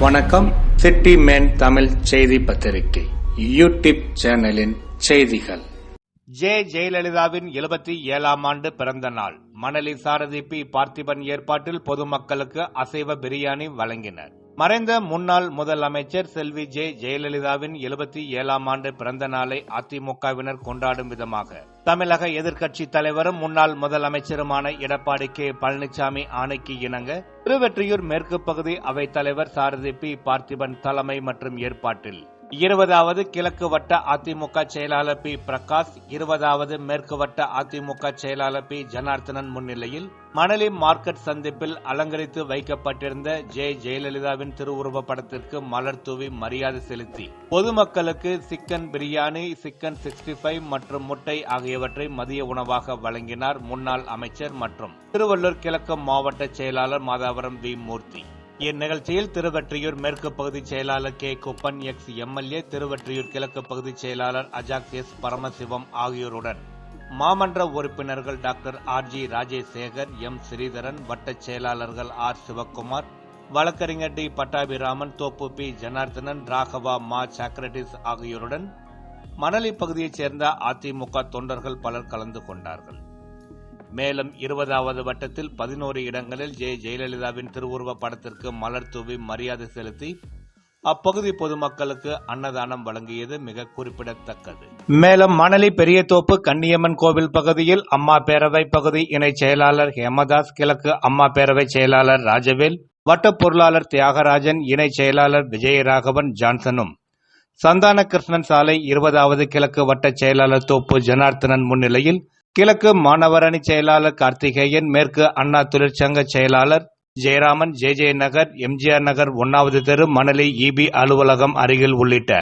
வணக்கம். City man Tamil செய்தி பத்திரிகை. யூடியூப் சேனலின் செய்திகள். ஜே ஜெயலலிதாவின் எழுபத்தி ஏழாம் ஆண்டு பிறந்த நாள். மணலி சாரதி பி. பார்த்திபன் ஏற்பாட்டில் பொதுமக்களுக்கு அசைவ பிரியாணி வழங்கினர். மறைந்த முன்னாள் முதலமைச்சர் செல்வி ஜே ஜெயலலிதாவின் எழுபத்தி ஏழாம் ஆண்டு பிறந்த நாளை அதிமுகவினர் கொண்டாடும் விதமாக தமிழக எதிர்க்கட்சி தலைவரும் முன்னாள் முதலமைச்சருமான எடப்பாடி கே பழனிசாமி ஆணைக்கு இணங்க திருவெற்றியூர் மேற்கு பகுதி அவைத்தலைவர் சாரதி பி. பார்த்திபன் தலைமை மற்றும் ஏற்பாட்டில் இருபதாவது கிழக்கு வட்ட அதிமுக செயலாளர் பி. பிரகாஷ் இருபதாவது மேற்கு வட்ட அதிமுக செயலாளர் பி. ஜனார்த்தனன் முன்னிலையில் மணலி மார்க்கெட் சந்திப்பில் அலங்கரித்து வைக்கப்பட்டிருந்த ஜெ. ஜெயலலிதாவின் திருவுருவப் படத்திற்கு மலர் தூவி மரியாதை செலுத்தி. பொதுமக்களுக்கு chicken biryani chicken sixty five மற்றும் முட்டை ஆகியவற்றை மதிய உணவாக வழங்கினார் முன்னாள் அமைச்சர் மற்றும் திருவள்ளூர் கிழக்கு மாவட்ட செயலாளர் மாதாவரம் வி. மூர்த்தி. இந்நிகழ்ச்சியில் திருவற்றியூர் மேற்கு பகுதி செயலாளர் K. Kuppan ex. MLA Thiruvottiyur கிழக்கு பகுதி செயலாளர் அஜாக் எஸ். பரமசிவம் ஆகியோருடன். மாமன்ற உறுப்பினர்கள் doctor R. G. Rajasekar M. Sridharan வட்டச் செயலாளர்கள் ஆர். சிவக்குமார் வழக்கறிஞர் டி. பட்டாபிராமன் தோப்பு பி. ஜனார்த்தனன் ராகவா மா. சாக்ரட்டிஸ் ஆகியோருடன் மணலி பகுதியைச் சேர்ந்த அதிமுக தொண்டர்கள் பலர் கலந்து கொண்டார்கள். மேலும் இருபதாவது வட்டத்தில் பதினோரு இடங்களில் ஜெ. ஜெயலலிதாவின் திருவுருவ படத்திற்கு மலர் தூவி மரியாதை செலுத்தி அப்பகுதி பொதுமக்களுக்கு அன்னதானம் வழங்கியது மிக குறிப்பிடத்தக்கது. மேலும் மணலி பெரியதோப்பு கன்னியம்மன் கோவில் பகுதியில் அம்மா பேரவை பகுதி இணை செயலாளர் ஹேமதாஸ் கிழக்கு அம்மா பேரவை செயலாளர் ராஜவேல் வட்ட பொருளாளர் தியாகராஜன் இணை செயலாளர் விஜயராகவன் ஜான்சனும். சந்தான கிருஷ்ணன் சாலை இருபதாவது கிழக்கு வட்ட செயலாளர் தோப்பு ஜனார்த்தனன் முன்னிலையில் கிழக்கு மாணவரணி செயலாளர் கார்த்திகேயன் மேற்கு அண்ணா தொழிற்சங்க செயலாளர் Jayaraman J J Nagar MGR Nagar ஒன்னாவது தெரு மணலி இபி அலுவலகம் அருகில் உள்ளிட்ட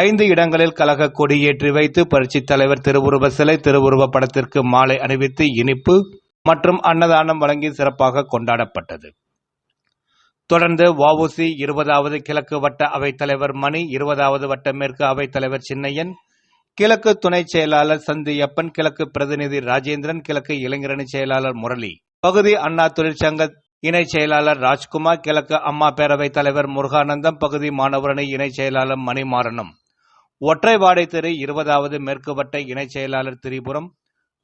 ஐந்து இடங்களில் கழக கொடியேற்றி வைத்து புரட்சித் தலைவர் திருவுருவ சிலை திருவுருவ படத்திற்கு மாலை அணிவித்து இனிப்பு மற்றும் அன்னதானம் வழங்கி சிறப்பாக கொண்டாடப்பட்டது. தொடர்ந்து வவுசி இருபதாவது கிழக்கு வட்ட அவைத்தலைவர் மணி இருபதாவது வட்ட மேற்கு அவைத்தலைவர் சின்னையன் கிழக்கு துணை செயலாளர் சந்தியப்பன் கிழக்கு பிரதிநிதி ராஜேந்திரன் கிழக்கு இளைஞரணி செயலாளர் முரளி. பகுதி அண்ணா தொழிற்சங்க இணை செயலாளர் ராஜ்குமார் கிழக்கு அம்மா பேரவைத் தலைவர் முருகானந்தம் பகுதி மாணவரணி இணை செயலாளர் மணிமாறனும். ஒற்றைவாடை தெரு இருபதாவது மேற்கு வட்ட இணை செயலாளர் திரிபுரம்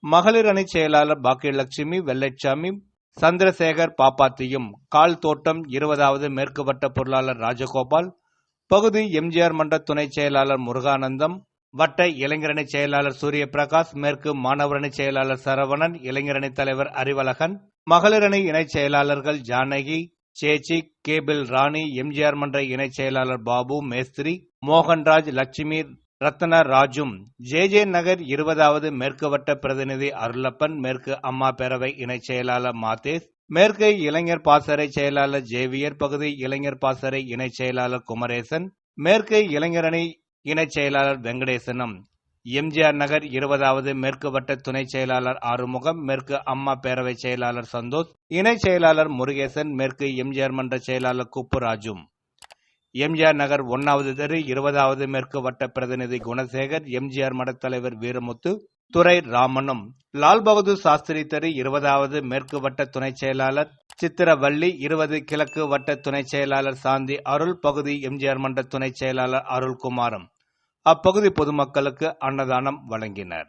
மகளிர் அணி செயலாளர் பாக்கியலட்சுமி வெள்ளைச்சாமி சந்திரசேகர் பாப்பாத்தியும் கால் தோட்டம் இருபதாவது மேற்கு வட்ட பொருளாளர் ராஜகோபால் பகுதி எம்ஜிஆர் மன்ற துணை செயலாளர் முருகானந்தம் வட்ட இளைஞரணி செயலாளர் சூரியபிரகாஷ் மேற்கு மாணவரணி செயலாளர் சரவணன் இளைஞரணி தலைவர் அறிவழகன் மகளிரணி இணை செயலாளர்கள் ஜானகி சேச்சி கேபிள் ராணி எம்ஜிஆர் மன்ற இணை செயலாளர் பாபு மேஸ்திரி மோகன்ராஜ் லட்சுமி ரத்ன ராஜும் ஜே ஜே நகர் இருபதாவது மேற்கு வட்ட பிரதிநிதி அருளப்பன் மேற்கு அம்மா பேரவை இணை செயலாளர் மாதேஷ் மேற்கு இளைஞர் பாசறை செயலாளர் ஜேவியர் பகுதி இளைஞர் பாசறை இணை செயலாளர் குமரேசன் மேற்கு இளைஞரணி இணை செயலாளர் வெங்கடேசனும் எம்ஜிஆர் நகர் இருபதாவது மேற்கு வட்ட துணை செயலாளர் ஆறுமுகம் மேற்கு அம்மா பேரவை செயலாளர் சந்தோஷ் இணை செயலாளர் முருகேசன் மேற்கு எம்ஜிஆர் மன்ற செயலாளர் குப்புராஜும் எம்ஜிஆர் நகர் ஒன்னாவது தெரு இருபதாவது மேற்கு வட்ட பிரதிநிதி குணசேகர் எம்ஜிஆர் மடத்தலைவர் தலைவர் வீரமுத்து துறை ராமனும். லால் பகதூர் சாஸ்திரி தெரு இருபதாவது மேற்கு வட்ட துணை செயலாளர் சித்திரவள்ளி இருபது கிழக்கு வட்ட துணை செயலாளர் சாந்தி அருள் பகுதி எம்ஜிஆர் மன்ற துணை செயலாளர் அருள்குமாரும். அப்பகுதி பொதுமக்களுக்கு அன்னதானம் வழங்கினர்.